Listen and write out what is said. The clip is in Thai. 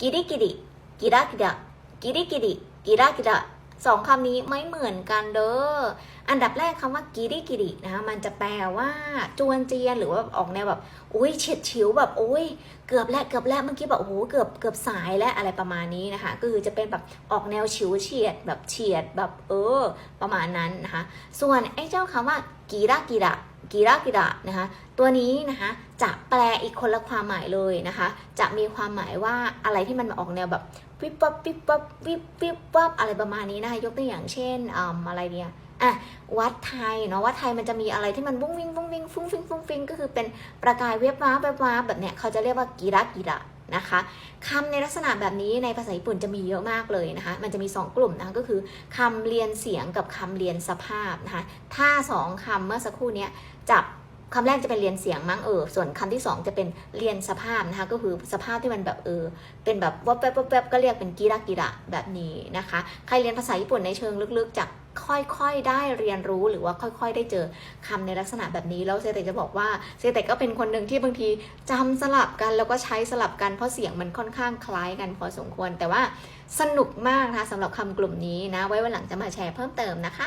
กิริกิริกิรากิระกิริกิริกิรากิระสองคำนี้ไม่เหมือนกันเด้อ อันดับแรกคำว่ากิริกิรินะคะมันจะแปลว่าจวนเจียนหรือว่าออกแนวแบบอุ้ยเฉียดฉิวแบบโอ้ยเกือบแล้วเกือบแล้วเมื่อกี้แบบโอ้โหเกือบเกือบสายแล้วอะไรประมาณนี้นะคะก็คือจะเป็นแบบออกแนวฉิวเฉียดแบบเฉียดแบบเออ ประมาณนั้นนะคะ ส่วนไอ้เจ้าคำว่ากีรากิระ กีรากิระนะคะตัวนี้นะคะจะแปลอีกคนละความหมายเลยนะคะ จะมีความหมายว่าอะไรที่มันออกแนวแบบวิบวับวิบวับวิบวิบวับอะไรประมาณนี้นะคะยกตัวอย่างเช่นออะไรเนี่ยอะวัดไทยเนาะวัดไทยมันจะมีอะไรที่มันวุ้งวิ่งวุ้งวิ่งฟุ้งฟิงฟุ้งฟิงก็คือเป็นประกายเว็บว้าเว็บว้าแบบเนี้ยเขาจะเรียกว่ากีรากีระ นะคะคำในลักษณะแบบนี้ในภาษาญี่ปุ่นจะมีเยอะมากเลยนะคะ มันจะมี 2 กลุ่มนะคะก็คือคำเรียนเสียงกับคำเรียนสภาพนะคะ ถ้า 2คำเมื่อสักครู่นี้จับคำแรกจะเป็นเรียนเสียงมั้งเออ ส่วนคำที่ 2 จะเป็นเรียนสภาพนะคะ ก็คือสภาพที่มันแบบเออ เป็นแบบวับแวบวบแวบก็เรียกเป็นกิระกิระแบบนี้นะคะ ใครเรียนภาษาญี่ปุ่นในเชิงลึกๆจะ ค่อยๆได้เรียนรู้หรือว่าค่อยๆ ได้เจอคำในลักษณะแบบนี้แล้วเซเตจะบอกว่าเซเตก็เป็นคนหนึ่งที่บางทีจำสลับกันแล้วก็ใช้สลับกันเพราะเสียงมันค่อนข้างคล้ายกันพอสมควร แต่ว่าสนุกมากนะคะสำหรับคำกลุ่มนี้นะ ไว้วันหลังจะมาแชร์เพิ่มเติมนะคะ